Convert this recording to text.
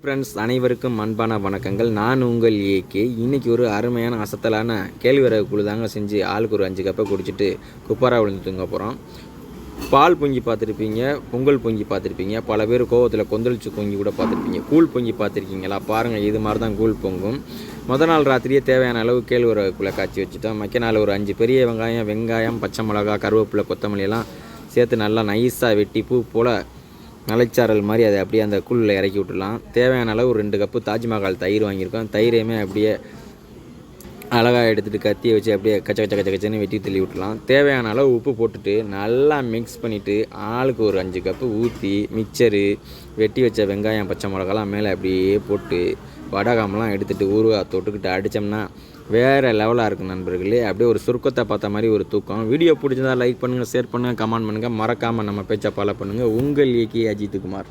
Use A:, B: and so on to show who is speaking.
A: Friends அனைவருக்கும் அன்பான வணக்கங்கள். நான் உங்கள் ஏகே இன்னைக்கு ஒரு அருமையான அசத்தலான கேழ்வரகு குழு தாங்க செஞ்சு ஆளுக்கு ஒரு அஞ்சு கப்பை குடிச்சிட்டு குப்பாரா விழுந்து தூங்க போகிறோம் பால் பொங்கி பார்த்துருப்பீங்க பொங்கல் பொங்கி பார்த்துருப்பீங்க பல பேர் கோவத்தில் கொந்தளிச்சு பொங்கி கூட பார்த்துருப்பீங்க. கூழ் பொங்கி பார்த்துருக்கீங்களா? பாருங்கள் இது மாதிரி தான் கூழ் பொங்கும். முத நாள் ராத்திரியே தேவையான அளவு கேழ்வரகுக்குள்ளே காய்ச்சி வச்சுட்டோம். மக்க நாள் ஒரு அஞ்சு பெரிய வெங்காயம் வெங்காயம் பச்சை மிளகா கருவேப்பிலை கொத்தமல்லி எல்லாம் சேர்த்து நல்லா நைஸாக வெட்டி பூ போல் மலைச்சாரல் மாதிரி அதை அப்படியே அந்த குள்ளில் இறக்கி விட்டுடலாம். தேவையான அளவு ஒரு ரெண்டு கப்பு தாஜ்மஹால் தயிர் வாங்கியிருக்கோம். தயிரையுமே அப்படியே அழகாக எடுத்துகிட்டு கத்தியை வச்சு அப்படியே கச்ச கச்ச கச்ச கச்சன்னு வெட்டி தள்ளி விட்டுலாம் தேவையான அளவு உப்பு போட்டுட்டு நல்லா மிக்ஸ் பண்ணிவிட்டு ஆளுக்கு ஒரு அஞ்சு கப்பு ஊற்றி மிக்சரு வெட்டி வச்ச வெங்காயம் பச்சை மிளகாலாம் மேலே அப்படியே போட்டு வடகம்லாம் எடுத்துகிட்டு ஊறுகாய் தொட்டுக்கிட்டு அடித்தோம்னா வேறு லெவலாக இருக்கும் நண்பர்களே. அப்படியே ஒரு சுருக்கத்தை பார்த்த மாதிரி ஒரு தூக்கம். வீடியோ பிடிச்சதா லைக் பண்ணுங்கள் ஷேர் பண்ணுங்கள் கமெண்ட் பண்ணுங்கள் மறக்காமல் நம்ம பேச்சை ஃபாலோ பண்ணுங்கள் உங்கள் இயக்கி அஜித்குமார்